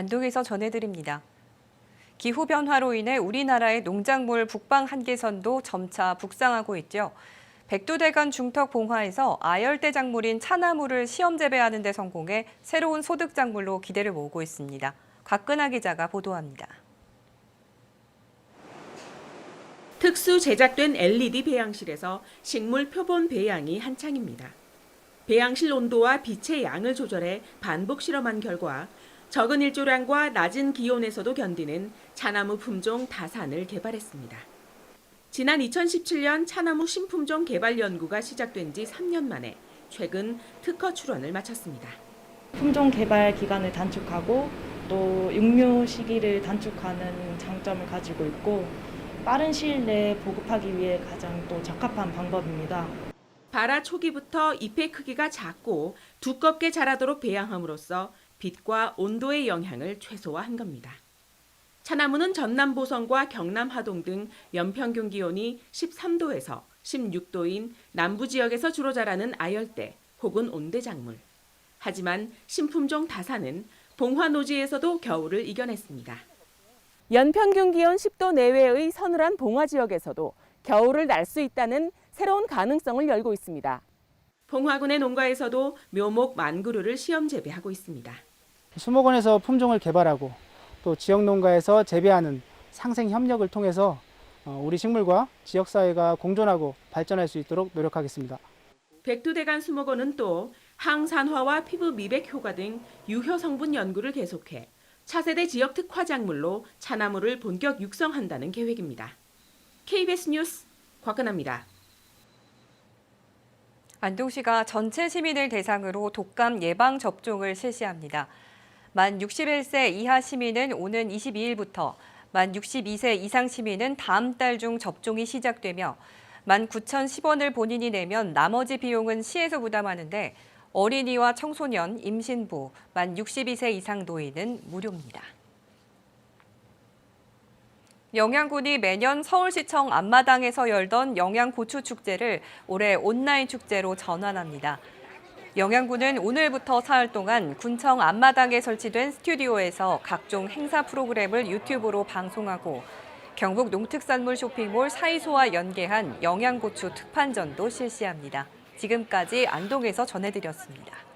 안동에서 전해드립니다. 기후변화로 인해 우리나라의 농작물 북방 한계선도 점차 북상하고 있죠. 백두대간 중턱 봉화에서 아열대 작물인 차나무를 시험 재배하는 데 성공해 새로운 소득 작물로 기대를 모으고 있습니다. 곽근아 기자가 보도합니다. 특수 제작된 LED 배양실에서 식물 표본 배양이 한창입니다. 배양실 온도와 빛의 양을 조절해 반복 실험한 결과 적은 일조량과 낮은 기온에서도 견디는 차나무 품종 다산을 개발했습니다. 지난 2017년 차나무 신품종 개발 연구가 시작된 지 3년 만에 최근 특허 출원을 마쳤습니다. 품종 개발 기간을 단축하고 또 육묘 시기를 단축하는 장점을 가지고 있고 빠른 시일 내에 보급하기 위해 가장 또 적합한 방법입니다. 발화 초기부터 잎의 크기가 작고 두껍게 자라도록 배양함으로써 빛과 온도의 영향을 최소화한 겁니다. 차나무는 전남 보성과 경남 하동 등 연평균 기온이 13도에서 16도인 남부 지역에서 주로 자라는 아열대 혹은 온대 작물. 하지만 신품종 다산은 봉화 노지에서도 겨울을 이겨냈습니다. 연평균 기온 10도 내외의 서늘한 봉화 지역에서도 겨울을 날 수 있다는 새로운 가능성을 열고 있습니다. 봉화군의 농가에서도 묘목 만 그루를 시험 재배하고 있습니다. 수목원에서 품종을 개발하고 또 지역 농가에서 재배하는 상생 협력을 통해서 어, 우리 식물과 지역 사회가 공존하고 발전할 수 있도록 노력하겠습니다. 백두대간 수목원은 또 항산화와 피부 미백 효과 등 유효 성분 연구를 계속해 차세대 지역 특화 작물로 차나무를 본격 육성한다는 계획입니다. KBS 뉴스 곽근아입니다. 안동시가 전체 시민을 대상으로 독감 예방 접종을 실시합니다. 만 61세 이하 시민은 오는 22일부터, 만 62세 이상 시민은 다음 달 중 접종이 시작되며 만 9,010원을 본인이 내면 나머지 비용은 시에서 부담하는데 어린이와 청소년, 임신부, 만 62세 이상 노인은 무료입니다. 영양군이 매년 서울시청 앞마당에서 열던 영양고추축제를 올해 온라인 축제로 전환합니다. 영양군은 오늘부터 사흘 동안 군청 앞마당에 설치된 스튜디오에서 각종 행사 프로그램을 유튜브로 방송하고 경북 농특산물 쇼핑몰 사이소와 연계한 영양고추 특판전도 실시합니다. 지금까지 안동에서 전해드렸습니다.